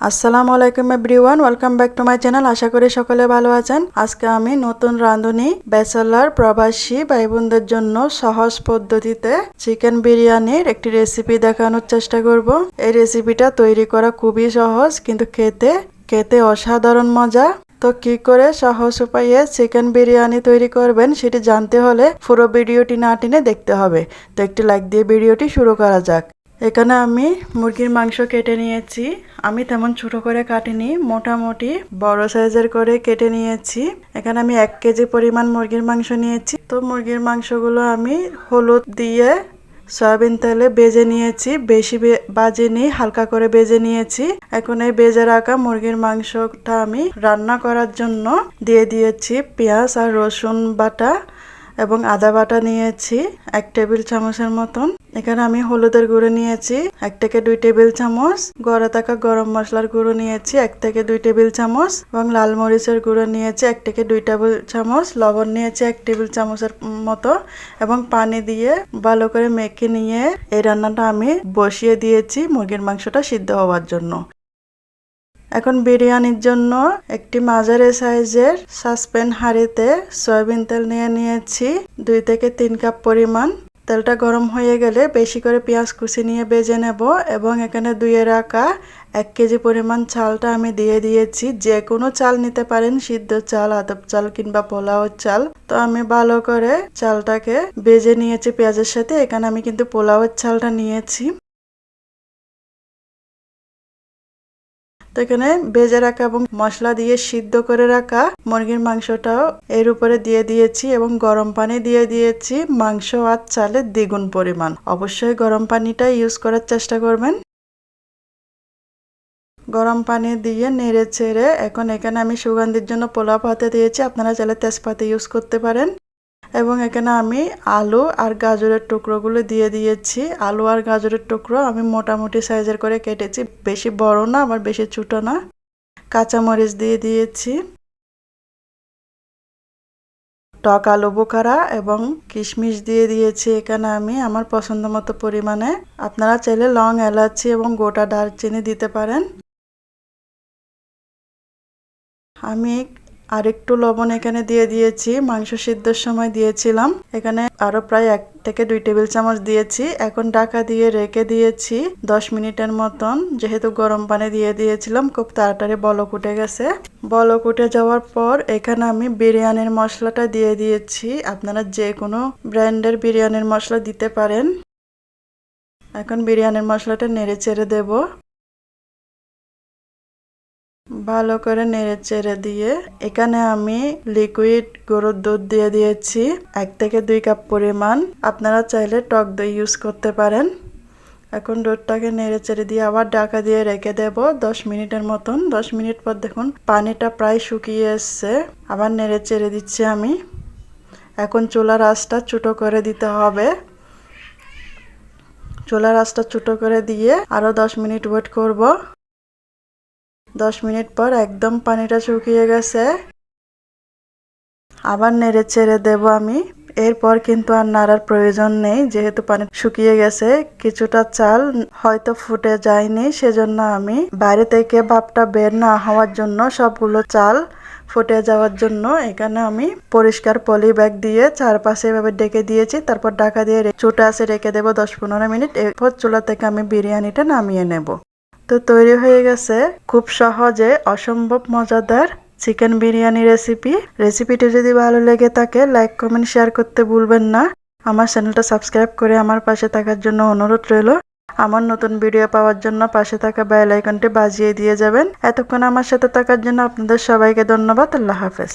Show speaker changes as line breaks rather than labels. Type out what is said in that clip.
আসসালামু আলাইকুম everyone, welcome back to my channel. আশা করি সকলে ভালো আছেন। আজকে আমি নতুন রাঁধুনি ব্যাচেলার প্রবাসী ভাই বোনদের জন্য সহজ পদ্ধতিতে চিকেন বিরিয়ানির একটি রেসিপি দেখানোর চেষ্টা করব। এই রেসিপিটা তৈরি করা খুবই সহজ, কিন্তু খেতে খেতে অসাধারণ মজা। তো কি করে সহজ উপায়ে চিকেন বিরিয়ানি তৈরি করবেন সেটি জানতে হলে পুরো ভিডিওটি না টেনে দেখতে হবে। তো একটি লাইক দিয়ে ভিডিওটি শুরু করা যাক। এখানে আমি মুরগির মাংস কেটে নিয়েছি। আমি তেমন ছোট করে কাটিনি, মোটামুটি বড় সাইজের করে কেটে নিয়েছি। এখানে আমি এক কেজি পরিমাণ মুরগির মাংস নিয়েছি। তো মুরগির মাংসগুলো আমি হলুদ দিয়ে সয়াবিন তেলে বেজে নিয়েছি। বেশি বাজেনি, হালকা করে বেজে নিয়েছি। এখন এই বেজে রাখা মুরগির মাংসটা আমি রান্না করার জন্য দিয়ে দিয়েছি। পেঁয়াজ আর রসুন বাটা এবং আদা বাটা নিয়েছি, এক টেবিল চামচের মতন। এখানে আমি হলুদের গুঁড়ো নিয়েছি, এক থেকে দুই টেবিল চামচ। গড়ে থাকা গরম মশলার গুঁড়ো নিয়েছি, এক থেকে দুই টেবিল চামচ। এবং লাল মরিচের গুঁড়ো নিয়েছি, এক থেকে দুই টেবিল চামচ। লবণ নিয়েছি, এক টেবিল চামচের মতো। এবং পানি দিয়ে ভালো করে মেখে নিয়ে এই রান্নাটা আমি বসিয়ে দিয়েছি মুরগির মাংসটা সিদ্ধ হওয়ার জন্য। এখন বিরিয়ানির জন্য একটি মাঝারি সাইজের সাসপেন হাঁড়িতে সয়াবিন তেল নিয়ে নিয়েছি, দুই থেকে তিন কাপ পরিমাণ তেলটা গরম হয়ে গেলে বেশি করে পেঁয়াজ কুচি নিয়ে বেজে নেব এবং এখানে দুইয়ে রাখা এক কেজি পরিমাণ চালটা আমি দিয়ে দিয়েছি। যে কোনো চাল নিতে পারেন, সিদ্ধ চাল, আদব চাল কিংবা পোলাও চাল। তো আমি ভালো করে চালটাকে বেজে নিয়েছি পেঁয়াজের সাথে। এখানে আমি কিন্তু পোলাওয়ের চালটা নিয়েছি। এখানে ভেজে রাখা এবং মশলা দিয়ে সিদ্ধ করে রাখা মুরগির মাংসটাও এর উপরে দিয়ে দিয়েছি এবং গরম পানি দিয়ে দিয়েছি। মাংস আর চালের দ্বিগুণ পরিমাণ। অবশ্যই গরম পানিটা ইউজ করার চেষ্টা করবেন। গরম পানি দিয়ে নেড়ে চেড়ে এখন এখানে আমি সুগন্ধির জন্য পোলাও পাতে দিয়েছি। আপনারা চাইলে তেজপাতা ইউজ করতে পারেন। এবং এখানে আমি আলু আর গাজরের টুকরোগুলো দিয়ে দিয়েছি। আলু আর গাজরের টুকরো আমি মোটামুটি সাইজের করে কেটেছি। বেশি বড় না, আবার বেশি ছোটো না। কাঁচামরিচ দিয়ে দিয়েছি। টক আলু বোখারা এবং কিশমিশ দিয়ে দিয়েছি এখানে আমি আমার পছন্দ মতো পরিমাণে। আপনারা চাইলে লং এলাচি এবং গোটা দারচিনি দিতে পারেন। আমি আর একটু লবণ এখানে দিয়ে দিয়েছি, মাংস সিদ্ধর সময় দিয়েছিলাম। এখানে আরও প্রায় এক থেকে দুই টেবিল চামচ দিয়েছি। এখন ডাকা দিয়ে রেখে দিয়েছি দশ মিনিটের মতন। যেহেতু গরম পানি দিয়ে দিয়েছিলাম, খুব তাড়াতাড়ি বলক উঠে গেছে। বলক উঠে যাওয়ার পর এখানে আমি বিরিয়ানির মশলাটা দিয়ে দিয়েছি। আপনারা যে কোনো ব্র্যান্ডের বিরিয়ানির মশলা দিতে পারেন। এখন বিরিয়ানির মশলাটা নেড়ে চেড়ে দেবো। ভালো করে নেড়ে চেড়ে দিয়ে এখানে আমি লিকুইড গরুর দুধ দিয়ে দিয়েছি, এক থেকে দুই কাপ পরিমাণ। আপনারা চাইলে টক দই ইউজ করতে পারেন। এখন দুধটাকে নেড়ে চেড়ে দিয়ে আবার ডাকা দিয়ে রেখে দেব দশ মিনিটের মতন। দশ মিনিট পর দেখুন পানিটা প্রায় শুকিয়ে এসছে। আবার নেড়ে চেড়ে দিচ্ছি আমি। এখন চুলার আঁচটা ছোটো করে দিতে হবে। চুলার আঁচটা ছোটো করে দিয়ে আরও দশ মিনিট ওয়েট করব। দশ মিনিট পর একদম পানিটা শুকিয়ে গেছে। আবার নেড়ে ছেড়ে দেব আমি। এরপর কিন্তু আর নাড়ার প্রয়োজন নেই, যেহেতু পানি শুকিয়ে গেছে, কিছুটা চাল হয়তো ফুটে যায়নি, সেজন্য আমি বাইরে থেকে ভাপটা বের না হওয়ার জন্য সবগুলো চাল ফুটে যাওয়ার জন্য এখানে আমি পরিষ্কার পলি ব্যাগ দিয়ে চারপাশে এভাবে ডেকে দিয়েছি। তারপর ঢাকা দিয়ে ছোটা আছে, রেখে দেবো দশ পনেরো মিনিট। এরপর চুলা থেকে আমি বিরিয়ানিটা নামিয়ে নেব। তো তৈরি হয়ে গেছে খুব সহজে অসম্ভব মজাদার চিকেন বিরিয়ানি রেসিপি রেসিপিটি যদি ভালো লেগে থাকে লাইক কমেন্ট শেয়ার করতে ভুলবেন না। আমার চ্যানেলটা সাবস্ক্রাইব করে আমার পাশে থাকার জন্য অনুরোধ রইল। আমার নতুন ভিডিও পাওয়ার জন্য পাশে থাকা বেল আইকনটি বাজিয়ে দিয়ে যাবেন। এতক্ষণ আমার সাথে থাকার জন্য আপনাদের সবাইকে ধন্যবাদ। আল্লাহ হাফেজ।